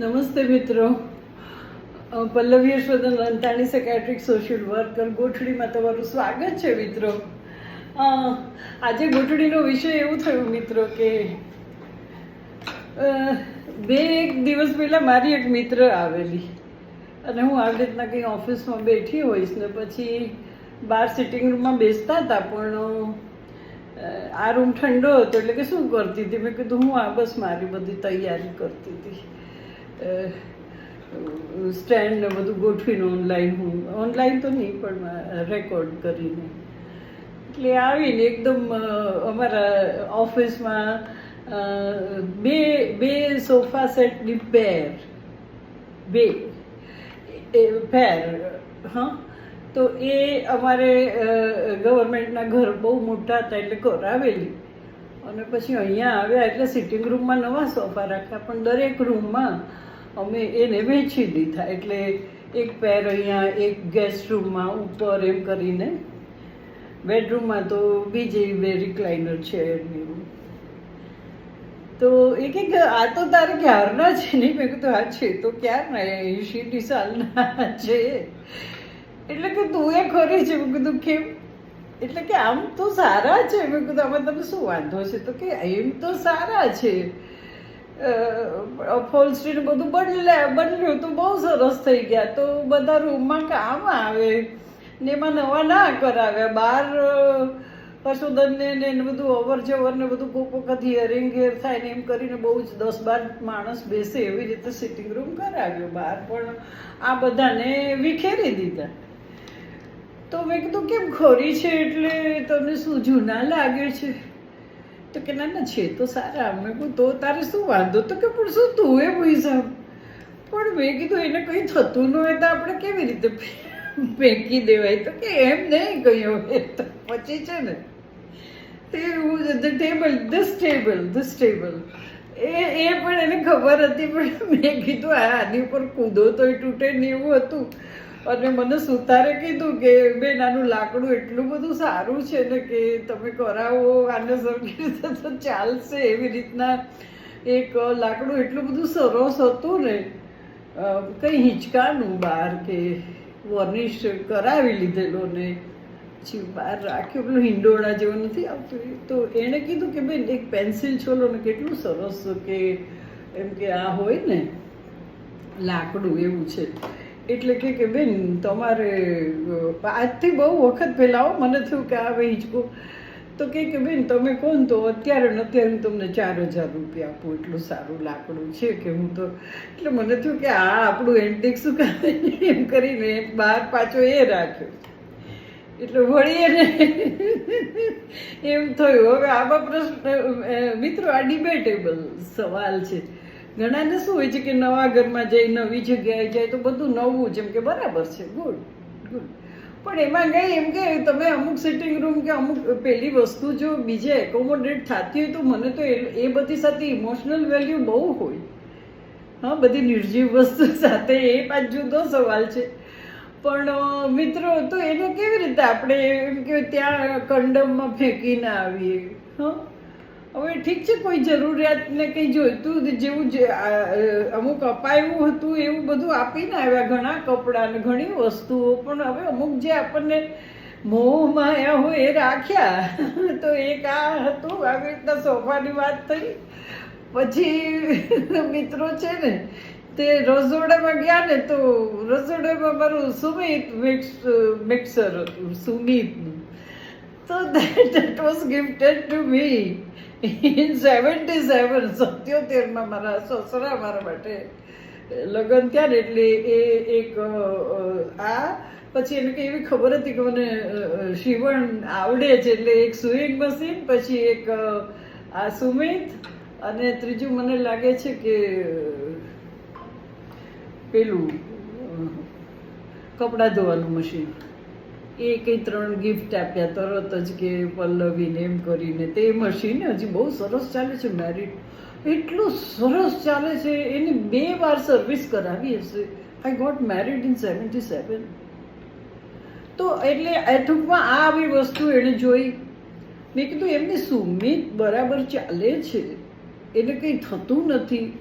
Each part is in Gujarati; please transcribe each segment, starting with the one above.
નમસ્તે મિત્રો. Pallavi Yashvardhan Antani secretary social worker ગોઠડીમાં તમારું સ્વાગત છે મિત્રો. આજે ગોઠડીનો વિષય એવું થયું મિત્રો કે બે એક દિવસ પહેલાં મારી એક મિત્ર આવેલી. અને હું આવી રીતના કંઈ ઓફિસમાં બેઠી હોઈશ ને પછી બહાર સિટિંગ રૂમમાં બેસતા હતા, પણ આ રૂમ ઠંડો હતો એટલે કે શું કરતી હતી? મેં કીધું, હું આ બસ મારી બધી તૈયારી કરતી હતી. સ્ટેન્ડ ને બધું ગોઠવીને ઓનલાઈન હું ઓનલાઈન તો નહીં, પણ રેકોર્ડ કરીને. એટલે આવીને એકદમ અમારા ઓફિસમાં બે બે સોફા સેટની પેર બે. પેર હા? તો એ અમારે ગવર્મેન્ટના ઘર બહુ મોટા હતા, એટલે કરાવેલી અને પછી અહીંયા આવ્યા એટલે સિટિંગ રૂમમાં નવા સોફા રાખ્યા. પણ દરેક રૂમમાં અમે એને વેચી દીધા. એટલે એક પેર અહીંયા, એક ગેસ્ટ રૂમમાં ઉપર એમ કરીને. બેડરૂમમાં તો બીજી બે રિક્લાઇનર છે એમની તો એ કે આ તો તારે ક્યારના છે? નહીં, મેં કીધું હા છે તો ક્યારના? એંશી સાલના છે. એટલે કે તું એ ખરી છે. મેં કીધું, કેમ એટલે કે આમ તો સારા છે. મેં કીધું, આમાં તમે શું વાંધો છે? તો કે, એમ તો સારા છે. ફોલસ્ટ્રીને બધું બદલે, બદલ્યું તો બહુ સરસ થઈ ગયા. તો બધા રૂમમાં કામ આવે? ને એમાં નવા ના કરાવ્યા બહાર પશુધનને ને એને બધું અવર જવર ને બધું કોક વખત હિયરિંગ હેર થાય ને એમ કરીને બહુ જ દસ બાર માણસ બેસે એવી રીતે સિટિંગ રૂમ કરાવ્યો. બહાર પણ આ બધાને વિખેરી દીધા. તો મેં કીધું, કેમ ખોરી છે એટલે તમને શું જૂના લાગે છે? તો કે, ના છે તો સારા. મેં કહું તો તારે શું વાંધો? તો કે, પણ શું તું એ પૈસા? પણ મેં કીધું, એને કંઈ થતું ન હોય તો આપણે કેવી રીતે ફેંકી દેવાય. તો કે, એમ નહીં કહ્યું હવે તો પછી છે ને. તે હું the table this table this table એ એ પણ એને ખબર હતી, પણ મેં કીધું, આ આની ઉપર કૂદો તો એ તૂટે ને એવું હતું. અને મને સુતારે કીધું કે, બેન, આનું લાકડું એટલું બધું સારું છે ને કે તમે કરાવો, આને સરખી તો ચાલશે એવી રીતના એક લાકડું એટલું બધું સરસ હતું ને કંઈ હિંચકાનું બહાર કે વોર્નિશ કરાવી લીધેલો ને, પછી બહાર રાખ્યો, પેલું હિંડોળા જેવો નથી આવતું. તો એણે કીધું કે, બેન, એક પેન્સિલ છોલો ને કેટલું સરસ કે, એમ કે આ હોય ને, લાકડું એવું છે એટલે કે કે, બેન, તમારે આજથી બહુ વખત પહેલાં આવો મને થયું કે આ હવે હિંચકો તો કે કે, બેન, તમે કોણ? તો અત્યારે ને અત્યારે હું તમને ચાર હજાર રૂપિયા આપું, એટલું સારું લાકડું છે કે હું તો. એટલે મને થયું કે આ આપણું એન્ટિક શું એમ કરીને બહાર પાછો એ રાખ્યો. એટલે વળી એને એમ થયું. હવે આવા પ્રશ્ન મિત્રો, આ ડિબેટેબલ સવાલ છે. ઘણાને શું હોય છે કે નવા ઘરમાં જાય નવી જગ્યાએ જાય, તો બધું નવું જેમ કે બરાબર છે, ગુડ ગુડ. પણ એમાં કઈ એમ કે તમે અમુક સિટિંગ રૂમ કે અમુક પેલી વસ્તુ જો બીજે એકોમોડેટ થતી હોય તો મને તો એ બધી સાથે ઇમોશનલ વેલ્યુ બહુ હોય. હા, બધી નિર્જીવ વસ્તુ સાથે એ પાંચ જુદો સવાલ છે. પણ મિત્રો, તો એને કેવી રીતે આપણે એમ કે ત્યાં કંડમમાં ફેંકીને આવીએ? હા? હવે ઠીક છે કોઈ જરૂરિયાતને કંઈ જોઈતું જેવું અમુક અપાયું હતું એવું બધું આપીને આવ્યા ઘણા કપડાં ને ઘણી વસ્તુઓ પણ હવે અમુક જે આપણને મોહમાં આવ્યા હોય એ રાખ્યા. તો એક આ હતું આવી રીતના સોફાની વાત થઈ. પછી મિત્રો છે ને તે રસોડામાં ગયા ને તો રસોડામાં મારું સુમિત મિક્સ મિક્સર હતું સુમિતનું તો that, was gifted to to me in 77 સત્યોતેરમાં મારા સસરા મારા માટે લગ્ન થયા ને એટલે એ એક આ. પછી એને કંઈ એવી ખબર હતી કે મને સીવણ આવડે છે એટલે એક સુઈંગ મશીન પછી એક આ સુમિત અને ત્રીજું મને લાગે છે કે, પેલું કપડાં ધોવાનું મશીન એ કંઈ ત્રણ ગિફ્ટ આપ્યા, તરત જ કે પલ્લવીને એમ કરીને. તે મશીન હજી બહુ સરસ ચાલે છે મેરિટ એટલું સરસ ચાલે છે, એની બે વાર સર્વિસ કરાવી હશે. I got married in seventy seven તો એટલે ટૂંકમાં આ આવી વસ્તુ એણે જોઈ. મેં કીધું, એમની સુમિત બરાબર ચાલે છે. એને કંઈ થતું નથી.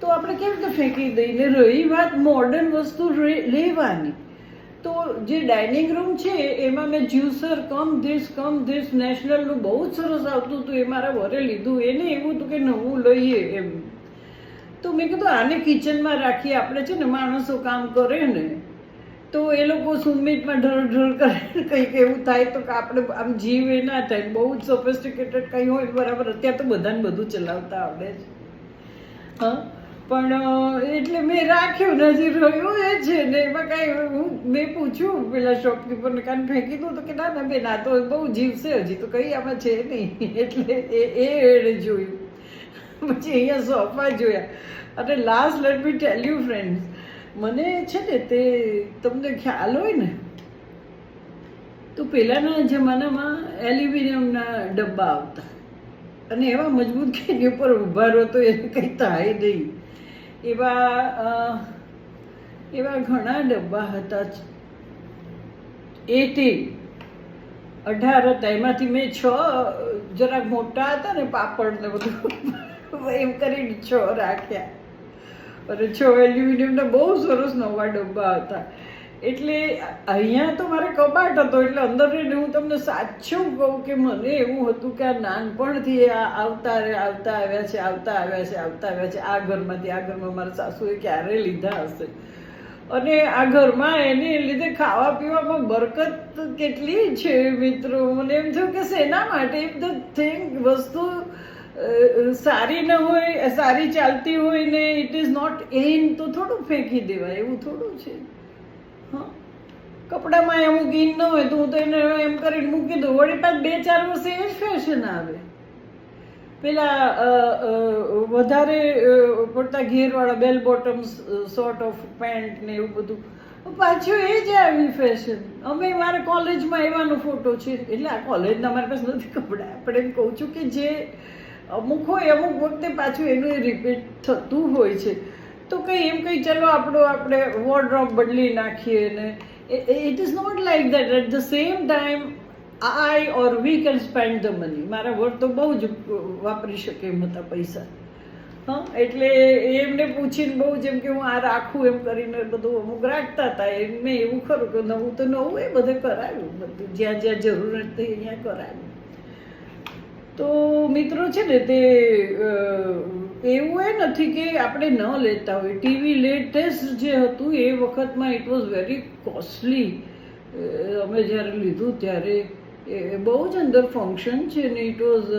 તો આપણે કેવી રીતે ફેંકી દઈએ? ને રહી વાત મોડર્ન વસ્તુ લેવાની. તો જે ડાઇનિંગ રૂમ છે, એમાં મેં juicer come this come this નેશનલનું બહુ જ સરસ આવતું હતું, એ મારા વરે લીધું. એને એવું હતું કે નવું લઈએ એમ. તો મેં કીધું, આને કિચનમાં રાખીએ, આપણે છે ને માણસો કામ કરે ને. તો એ લોકો સુમિતમાં ઢળ ઢળ કરે, કંઈક એવું થાય તો આપણે આમ જીવ એ ના થાય. બહુ જ સોફિસ્ટિકેટેડ કંઈ હોય, બરાબર. અત્યારે તો બધાને બધું ચલાવતા આવડે છે હા? પણ એટલે મેં રાખ્યું, નજીક રહ્યું એ છે. ને એમાં કાંઈ હું, મેં પૂછ્યું, પેલા શોપકીપરને કાન ફેંકી દઉં તો કે, ના ના, બેન, આ તો બહુ જીવશે, હજી તો કંઈ આમાં છે નહીં. એટલે એ એ એણે જોયું. પછી અહીંયા સોફા જોયા. અને last let me tell you friends મને છે ને તે તમને ખ્યાલ હોય ને, તો પહેલાંના જમાનામાં એલ્યુમિનિયમના ડબ્બા આવતા. અને એવા મજબૂત કે ઉપર ઊભા રહો તો એને કંઈ થાય નહીં. એવા એવા ઘણા ડબ્બા હતા એટી, અઢાર હતા. એમાંથી મેં છ, જરાક મોટા હતા ને પાપડ ને બધું. એમ કરીને છ રાખ્યા. અને છ એલ્યુમિનિયમના બહુ સરસ નવા ડબ્બા હતા. એટલે અહીંયા તો મારે કબાટ હતો, એટલે અંદર રહીને હું તમને સાચું કહું કે મને એવું હતું કે આ નાનપણથી આ આવતા આવતા આવ્યા છે, આવતા આવ્યા છે, આવતા આવ્યા છે. આ ઘરમાંથી, આ ઘરમાં મારા સાસુએ ક્યારે લીધા હશે? અને આ ઘરમાં એને લીધે ખાવા પીવામાં બરકત કેટલી છે મિત્રો. મને એમ થયું કે શેના માટે ઇફ ધ થિંગ વસ્તુ સારી ન હોય, સારી ચાલતી હોય ને ઇટ ઇઝ નોટ એન તો થોડું ફેંકી દેવાય, એવું થોડું છે. કપડામાં એવું ગીન ન હોય તો હું તો એને એમ કરીને મૂકી દઉં. વળી પાછ બે ચાર વર્ષે એ જ ફેશન આવે. પેલા વધારે પડતા ઘેરવાળા bell bottom sort of pant ને એવું બધું. પાછું એ જ આવી ફેશન અમે મારા કોલેજમાં એવાનો ફોટો છે. એટલે આ કોલેજના મારી પાસે નથી કપડાં. આપણે એમ કહું છું કે જે અમુક હોય, અમુક વખતે પાછું એનું રિપીટ થતું હોય છે. તો કંઈ એમ કંઈ ચલો આપણો આપણે વોર્ડ્રોપ બદલી નાખીએ ને it is not like that at the same time I or we can spend the money મારા વર તો બહુ જ વાપરી શકે એમ હતા પૈસા. હા, એટલે એમને પૂછીને બહુ જેમ કે હું આ રાખું એમ કરીને બધું અમુક રાખતા હતા. એ મેં એવું ખરું કે નવું તો નવું એ બધે કરાવ્યું. બધું જ્યાં જ્યાં જરૂરત થઈ અહીંયા કરાવ્યું. તો મિત્રો છે ને તે એવું એ નથી કે આપણે ન લેતા હોય. ટીવી લેટેસ્ટ જે હતું, એ વખતમાં ઇટ વોઝ વેરી કોસ્ટલી અમે જ્યારે લીધું ત્યારે એ બહુ જ અંદર ફંક્શન છે ને it was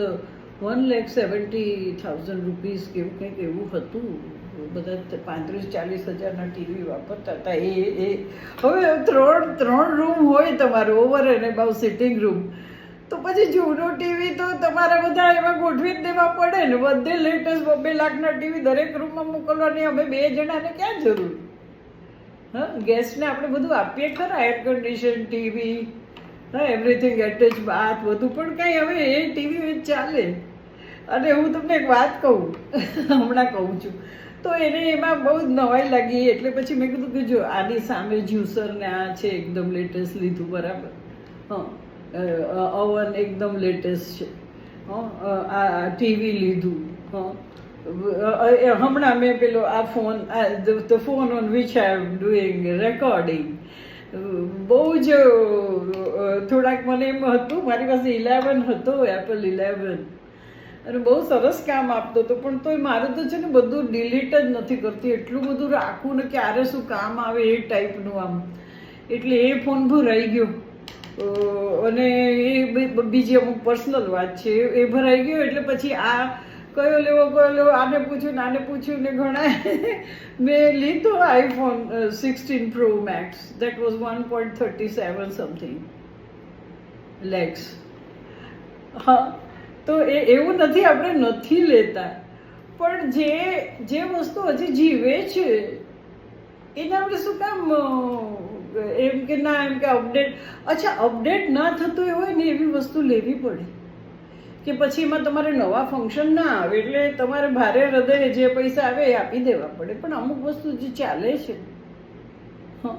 one lakh seventy thousand rupees કેવું કંઈક એવું હતું. બધા પાંત્રીસ, ચાલીસ હજારના ટીવી વાપરતા હતા. એ એ, હવે ત્રણ ત્રણ રૂમ હોય તમારું over and about sitting room તો પછી જૂનું ટીવી તો તમારા બધા એમાં ગોઠવી જ દેવા પડે ને. બધે લેટેસ્ટ બબ્બે લાખના ટીવી દરેક રૂમમાં મોકલવાની. અમે બે જણાને ક્યાં જરૂર? હા ગેસ્ટને આપણે બધું આપીએ ખરા એર કન્ડિશન ટીવી, હા એવરીથિંગ એટેચ બાથ બધું. પણ કાંઈ હવે એ ટીવી ચાલે. અને હું તમને એક વાત કહું, હમણાં કહું છું. તો એને એમાં બહુ જ નવાઈ લાગી. એટલે પછી મેં કીધું કે જો આની સામે જ્યુસર ને આ છે એકદમ લેટેસ્ટ લીધું, બરાબર. હા. અવન એકદમ લેટેસ્ટ છે. આ ટીવી લીધું. હમણાં મેં પેલો આ phone the phone on which I am doing recording બહુ જ થોડાક મને એમ હતું, મારી પાસે ઇલેવન હતો એપલ ઇલેવન અને બહુ સરસ કામ આપતો હતો, પણ તોય મારે તો છે ને બધું ડિલીટ જ નથી કરતી. એટલું બધું રાખવું ને ક્યારે શું કામ આવે એ ટાઈપનું આમ. એટલે એ ફોન ભરાઈ ગયો. અને એ બીજી અમુક પર્સનલ વાત છે. એ ભરાઈ ગયો એટલે પછી આ કયો લેવો કયો લેવો, આને પૂછ્યું ને આને પૂછ્યું ને ઘણા. મેં લીધો iPhone sixteen pro max that was one point thirty seven something lakhs હા, તો એ, એવું નથી, આપણે નથી લેતા. પણ જે જે વસ્તુ હજી જીવે છે, એને આપણે શું કામ એમ કે ના, એમ કે અપડેટ અચ્છા અપડેટ ના થતું હોય ને એવી વસ્તુ લેવી પડે. કે પછી એમાં તમારે નવા ફંક્શન ના આવે, એટલે તમારે ભારે હૃદય જે પૈસા આવે એ આપી દેવા પડે. પણ અમુક વસ્તુ જે ચાલે છે. હં.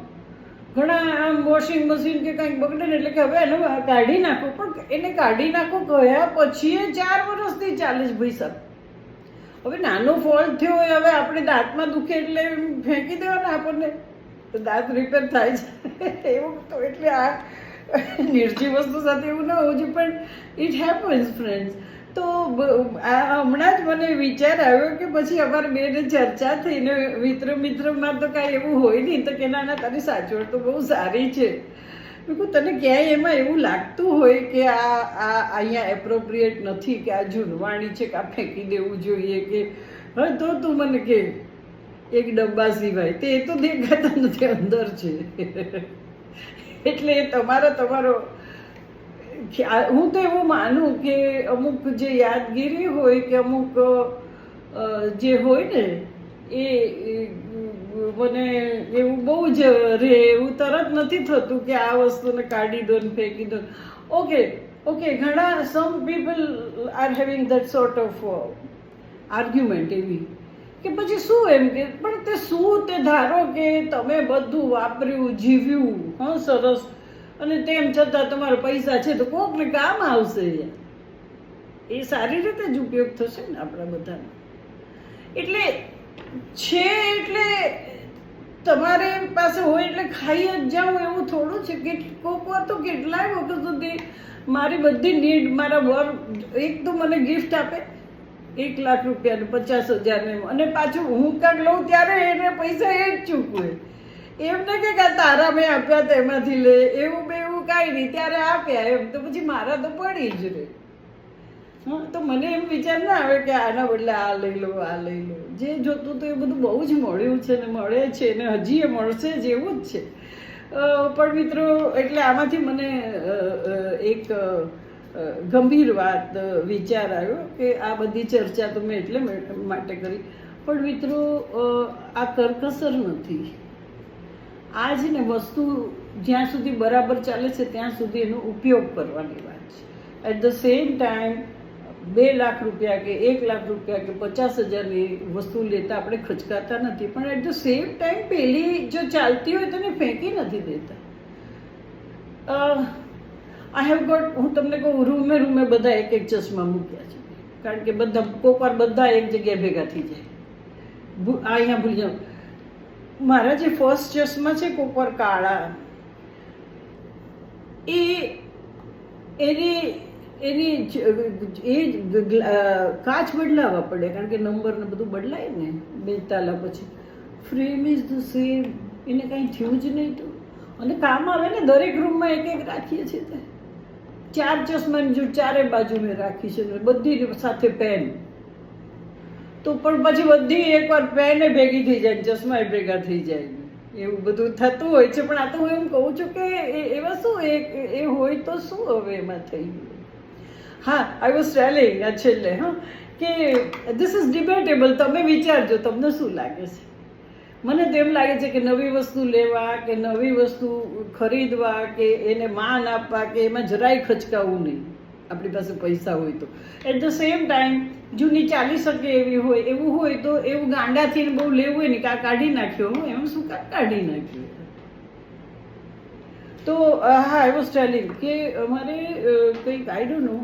ઘણા આમ વોશિંગ મશીન કે કંઈક બગડે ને એટલે કે હવે એને કાઢી નાખો. પણ એને કાઢી નાખો ગયા પછી એ ચાર વર્ષથી ચાલે છે ભાઈ સાહેબ. હવે નાનો ફોલ્ટ થયો હોય, હવે આપણે દાંતમાં દુખે એટલે ફેંકી દેવાના આપણને. તો દાંત રિપેર થાય છે. એવું તો એટલે આ નિર્જીવ વસ્તુ સાથે એવું ન હોવું જોઈએ, પણ ઇટ હેપન્સ ફ્રેન્ડ્સ તો હમણાં જ મને વિચાર આવ્યો કે પછી અમારે બેને ચર્ચા થઈને મિત્ર મિત્રમાં તો કાંઈ એવું હોય નહીં, તો કે, ના ના, તારી સાચવડ તો બહુ સારી છે. મેં તને ક્યાંય એમાં એવું લાગતું હોય કે આ આ અહીંયા એપ્રોપ્રિએટ નથી, કે આ જૂનવાણી છે, કે આ ફેંકી દેવું જોઈએ, કે હા, તો તું મને કે એક ડબ્બા સિવાય. તે તો દેખાતા નથી, અંદર છે. એટલે તમારો તમારો હું તો એવું માનું કે અમુક જે યાદગીરી હોય કે અમુક જે હોય ને, એ મને એવું બહુ જ રે, એવું તરત નથી થતું કે આ વસ્તુને કાઢી દો ને ફેંકી દો. ઓકે ઓકે, ઘણા some people are having that sort of argument એવી. કે પછી શું એમ કે, પણ તે શું તે ધારો કે તમે બધું વાપર્યું, જીવ્યું, હં, સરસ. અને તેમ છતાં તમારા પૈસા છે તો કોકને કામ આવશે. એ સારી રીતે જ ઉપયોગ થશે ને આપણા બધાનો. એટલે છે એટલે તમારે પાસે હોય એટલે ખાઈ જ જાઉં એવું થોડું છે. કે કોક વાર તો કેટલાય વખત સુધી મારી બધી નીડ, મારા વર એક તો મને ગિફ્ટ આપે એક લાખ રૂપિયાનું પચાસ હજારને અને પાછું હું કાંક લઉં ત્યારે એને પૈસા એ જ ચૂકવે. એમને કે આ તારા મેં આપ્યા તેમાંથી લે. એવું બે એવું કાંઈ નહીં. ત્યારે આપ્યા એમ. તો પછી મારા તો પડી જ રહે. હા, તો મને એમ વિચાર ના આવે કે આના બદલે આ લઈ લો, આ લઈ લો. જે જોતું તો એ બધું બહુ જ મળ્યું છે ને મળે છે ને હજી એ મળશે જ એવું જ છે. પણ મિત્રો, એટલે આમાંથી મને એક ગંભીર વાત વિચાર આવ્યો કે આ બધી ચર્ચા તો મેં એટલે માટે કરી. પણ મિત્રો આ કરકસર નથી. આ જ ને વસ્તુ જ્યાં સુધી બરાબર ચાલે છે, ત્યાં સુધી એનો ઉપયોગ કરવાની વાત છે. એટ ધ સેમ ટાઈમ બે લાખ રૂપિયા કે એક લાખ રૂપિયા કે પચાસ હજારની વસ્તુ લેતા આપણે ખચકાતા નથી. પણ એટ ધ સેમ ટાઈમ પેલી જો ચાલતી હોય તો એને ફેંકી નથી દેતા. આઈ હેવ ગોટ હું તમને કહું, રૂમે રૂમે બધા એક એક ચશ્મા મૂક્યા છે. કારણ કે બધા કોક વાર બધા એક જગ્યાએ ભેગા થઈ જાય. આ અહીંયા ભૂલી જાઉં મારા જે ફર્સ્ટ ચશ્મા છે કોક વાર કાળા. એ, એની એની એ કાચ બદલાવવા પડે. કારણ કે નંબર ને બધું બદલાય ને બે તાલા પછી. ફ્રેમ ઇઝ ધ સેમ એને કાંઈ થયું જ નહીં તો. અને કામ આવે ને દરેક રૂમમાં એક એક રાખીએ છીએ તે. ચાર ચશ્માની જો ચારે બાજુ મેં રાખી છે, બધી સાથે પેન તો પણ પછી બધી એકવાર પેને ભેગી થઈ જાય ચશ્મા ભેગા થઈ જાય. એવું બધું થતું હોય છે, પણ આ તો હું એમ કહું છું કે એવા શું એ એ હોય તો શું હવે એમાં થઈ ગયું? હા આઈ વોઝ ટેલિંગ આ છેલ્લે, હા, કે ધીસ ઇઝ ડિબેટેબલ તમે વિચારજો, તમને શું લાગે છે? મને તો એમ લાગે છે કે નવી વસ્તુ લેવા કે નવી વસ્તુ ખરીદવા કે એને માન આપવા કે એમાં જરાય ખચકાવવું નહીં. આપણી પાસે પૈસા હોય તો. એટ ધ સેમ ટાઈમ જૂની ચાલી શકે એવી હોય, એવું હોય તો એવું ગાંડાથી બહુ લેવું હોય ને કે કાઢી નાખ્યો હું, એમ શું કાઢી નાખ્યું? તો હા આઈ વોઝ ટેલિંગ કે અમારે કંઈક આઈડો નો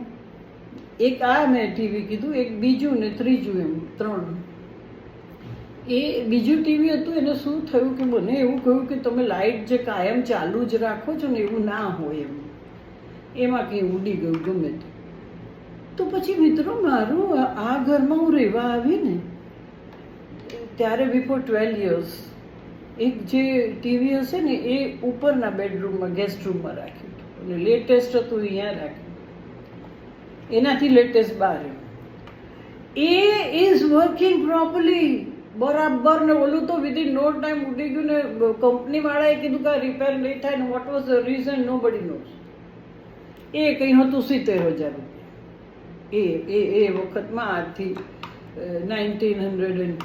એક આ મેં ટીવી કીધું, એક બીજું ને ત્રીજું એમ, ત્રણ. એ બીજું ટીવી હતું, એને શું થયું કે મને એવું કહ્યું કે તમે લાઇટ જે કાયમ ચાલુ જ રાખો છો ને એવું ના હોય એમ. એમાં કંઈ ઉડી ગયું ગમે તે. તો પછી મિત્રો મારું આ- ઘરમાં હું રહેવા આવી ને, ત્યારે બિફોર ટ્વેલ્વ યર્સ એક જે ટીવી હશે ને એ ઉપરના બેડરૂમમાં ગેસ્ટ રૂમમાં રાખ્યું હતું. અને લેટેસ્ટ હતું અહીંયા રાખ્યું એનાથી લેટેસ્ટ બહાર એ ઇઝ વર્કિંગ પ્રોપરલી બરાબર ને ઓલું તો વિધિન નો ટાઈમ ઉડી ગયું ને કંપની વાળાએ કીધું કે રિપેર નહીં થાય ને what was the reason nobody knows એ કંઈ હતું સિત્તેર હજાર રૂપિયા. એ એ એ વખતમાં આજથી નાઇન્ટીન હંડ્રેડ એન્ડ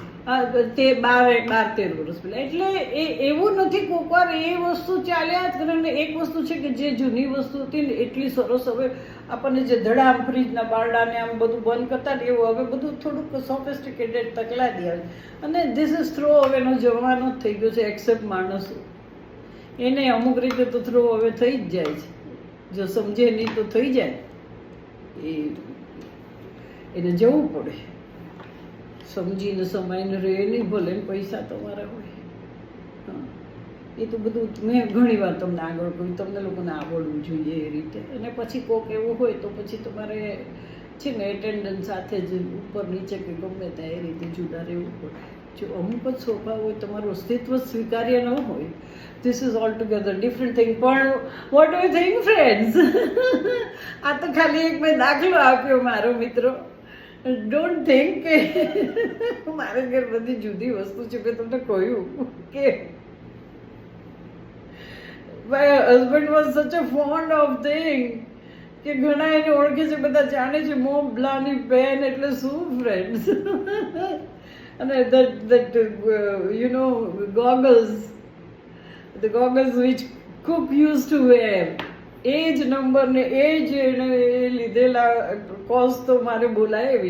તે બાર બાર તેર વર્ષ પહેલાં. એટલે એ એવું નથી કોકવાર એ વસ્તુ ચાલ્યા જ કરે એક વસ્તુ છે કે જે જૂની વસ્તુ હતી ને એટલી સરસ હવે આપણને જે ધડામ ફ્રીજના બારડાને આમ બધું બંધ કરતા ને એવું હવે બધું થોડુંક સોફિસ્ટિકેટેડ તકલા દે અને ધીસ ઇઝ થ્રો હવેનો જમાનો જ થઈ ગયો છે એક્સેપ્ટ માણસો. એને અમુક રીતે તો થ્રો હવે થઈ જ જાય છે. જો સમજે નહીં તો થઈ જાય. એ એને જવું પડે. સમજીને સમયને રહે નહીં ભલે પૈસા તમારા હોય. એ તો બધું મેં ઘણી વાર તમને આગળ કહ્યું, તમને લોકોને આવડવું જોઈએ એ રીતે. અને પછી કોક એવું હોય તો પછી તમારે છે ને એટેન્ડન્સ સાથે જ ઉપર નીચે કે ગમે ત્યાં એ રીતે જુદા રહેવું પડે. જો અમુક જ સ્વભાવ હોય, તમારું અસ્તિત્વ સ્વીકાર્ય ન હોય this is all together different thing પણ વોટ યુ થિંક ફ્રેન્ડ્સ આ તો ખાલી એક મેં દાખલો આપ્યો મારો મિત્રો. ડોન્ટ થિંક કે મારે ઘેર બધી જુદી વસ્તુ છે મેં તમને કહ્યું કે માય હસબન્ડ વોઝ સચ અ ફોન્ડ ઓફ થિંગ કે ઘણા એને ઓળખે છે, બધા જાણે છે, મો બ્લાની પેન એટલે શું ફ્રેન્ડ્સ અને that that you know goggles the goggles which cook use to wear. એ જ નંબર ને એ જ એને લીધેલા કોઝ તો મારે બોલાય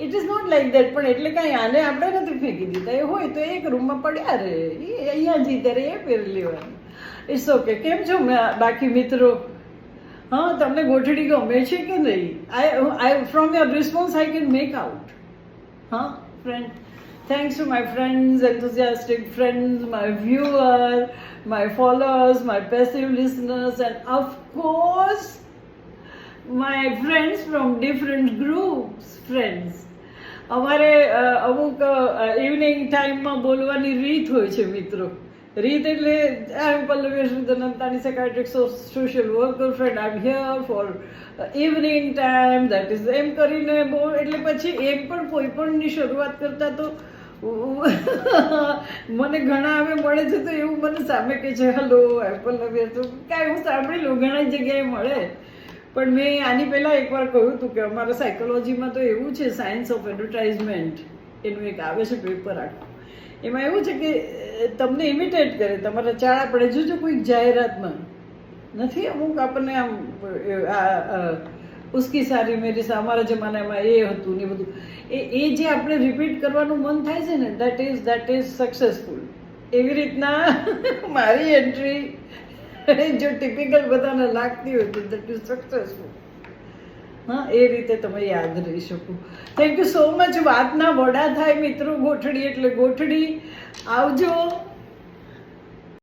it is not like that પણ એટલે કાંઈ આને આપણે નથી ફેંકી દીધા. એ હોય તો એક રૂમમાં પડ્યા રહે. એ અહીંયા જઈ ત્યારે એ પહેરી લેવાનું. ઇટ્સ ઓકે કેમ છો મેં બાકી મિત્રો? હા તમને ગોઠડી ગમે છે કે નહીં? I I from your response I can make out હા friend thanks to my friends enthusiastic friends my viewer, my followers, my passive listeners, and of course, my friends from different groups, friends. અમારે અમુક ઇવનિંગ ટાઈમમાં બોલવાની રીત હોય છે મિત્રો રીત એટલે I am Pallavi Sudnantani secretary social worker friend I am here for evening time that is એમ કરીને બહુ એટલે પછી એમ પણ કોઈ પણની શરૂઆત કરતા તો મને ઘણા હવે મળે છે તો એવું મને સામે કે છે હલો એપલ પલ્લવી તો કાંઈ હું સાંભળી લઉં ઘણા જગ્યાએ મળે. પણ મેં આની પહેલાં એકવાર કહ્યું હતું કે અમારા સાયકોલોજીમાં તો એવું છે સાયન્સ ઓફ એડવર્ટાઇઝમેન્ટ એનું એક આવે છે પેપર આખું. એમાં એવું છે કે તમને ઇમિટેટ કરે. તમારા ચાળા પડે જોજો કોઈક જાહેરાતમાં નથી, અમુક આપણને આમ ઉસકી સારી મેરી અમારા જમાનામાં એ હતું ને બધું એ એ જે આપણે રિપીટ કરવાનું મન થાય છે ને that is that is successful એવી રીતના મારી એન્ટ્રી જો ટિપિકલ બધાને લાગતી હોય તો દેટ ઇઝ સક્સેસફુલ હા, એ રીતે તમે યાદ રહી શકો. થેન્ક યુ સો મચ વાતના વડા થાય, મિત્રો ગોઠડી એટલે ગોઠડી. આવજો.